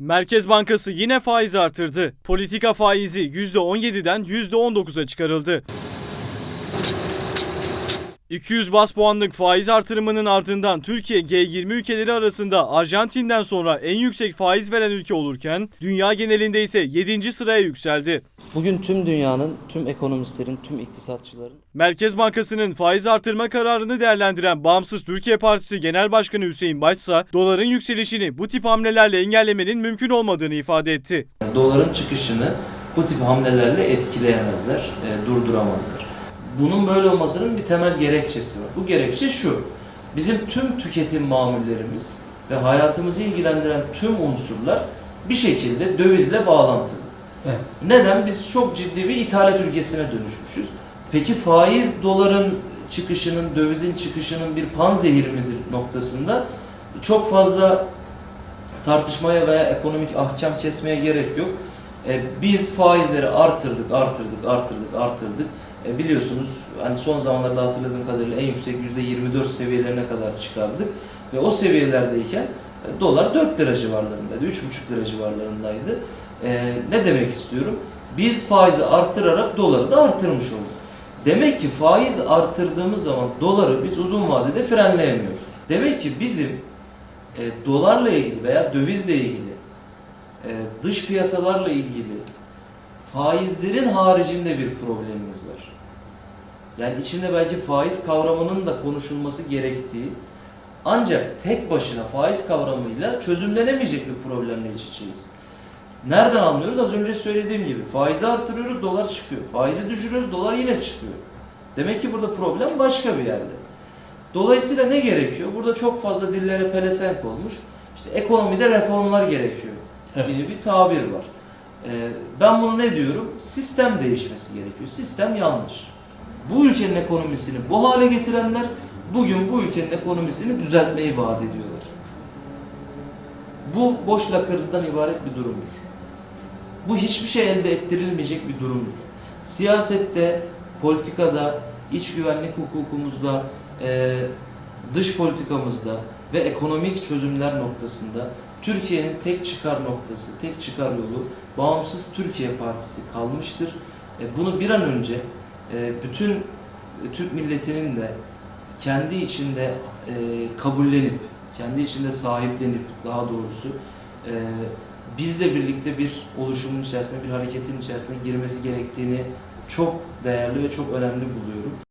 Merkez Bankası yine faiz artırdı. Politika faizi %17'den %19'a çıkarıldı. 200 bas puanlık faiz artırımının ardından Türkiye G20 ülkeleri arasında Arjantin'den sonra en yüksek faiz veren ülke olurken dünya genelinde ise 7. sıraya yükseldi. Bugün tüm dünyanın, tüm ekonomistlerin, tüm iktisatçıların Merkez Bankası'nın faiz artırma kararını değerlendiren Bağımsız Türkiye Partisi Genel Başkanı Hüseyin Başsa, doların yükselişini bu tip hamlelerle engellemenin mümkün olmadığını ifade etti. doların çıkışını bu tip hamlelerle etkileyemezler, e, durduramazlar. Bunun böyle olmasının bir temel gerekçesi var. Bu gerekçe şu. Bizim tüm tüketim mamullerimiz ve hayatımızı ilgilendiren tüm unsurlar bir şekilde dövizle bağlantılı. Evet. Neden? Biz çok ciddi bir ithalat ülkesine dönüşmüşüz. Peki faiz doların çıkışının, dövizin çıkışının bir panzehir midir noktasında çok fazla tartışmaya veya ekonomik ahkam kesmeye gerek yok. E, biz faizleri artırdık, artırdık, artırdık, artırdık. E, biliyorsunuz hani son zamanlarda hatırladığım kadarıyla en yüksek %24 seviyelerine kadar çıkardık. Ve o seviyelerdeyken e, dolar 4 lira civarlarındaydı, 3,5 lira civarlarındaydı. E, ne demek istiyorum? Biz faizi artırarak doları da artırmış olduk. Demek ki faiz artırdığımız zaman doları biz uzun vadede frenleyemiyoruz. Demek ki bizim e, dolarla ilgili veya dövizle ilgili, e, dış piyasalarla ilgili faizlerin haricinde bir problemimiz var. Yani içinde belki faiz kavramının da konuşulması gerektiği ancak tek başına faiz kavramıyla çözümlenemeyecek bir problemle iç içeyiz. Nereden anlıyoruz? Az önce söylediğim gibi faizi artırıyoruz, dolar çıkıyor. Faizi düşürüyoruz, dolar yine çıkıyor. Demek ki burada problem başka bir yerde. Dolayısıyla ne gerekiyor? Burada çok fazla dillere pelesenk olmuş. İşte ekonomide reformlar gerekiyor Evet. gibi bir tabir var. Ee, ben bunu ne diyorum? Sistem değişmesi gerekiyor. Sistem yanlış. Bu ülkenin ekonomisini bu hale getirenler bugün bu ülkenin ekonomisini düzeltmeyi vaat ediyorlar. Bu boş lakırdıdan ibaret bir durumdur. Bu hiçbir şey elde ettirilmeyecek bir durumdur. Siyasette, politikada, iç güvenlik hukukumuzda, e, dış politikamızda ve ekonomik çözümler noktasında Türkiye'nin tek çıkar noktası, tek çıkar yolu Bağımsız Türkiye Partisi kalmıştır. E, bunu bir an önce e, bütün Türk milletinin de kendi içinde e, kabullenip, kendi içinde sahiplenip daha doğrusu bizle birlikte bir oluşumun içerisinde, bir hareketin içerisine girmesi gerektiğini çok değerli ve çok önemli buluyorum.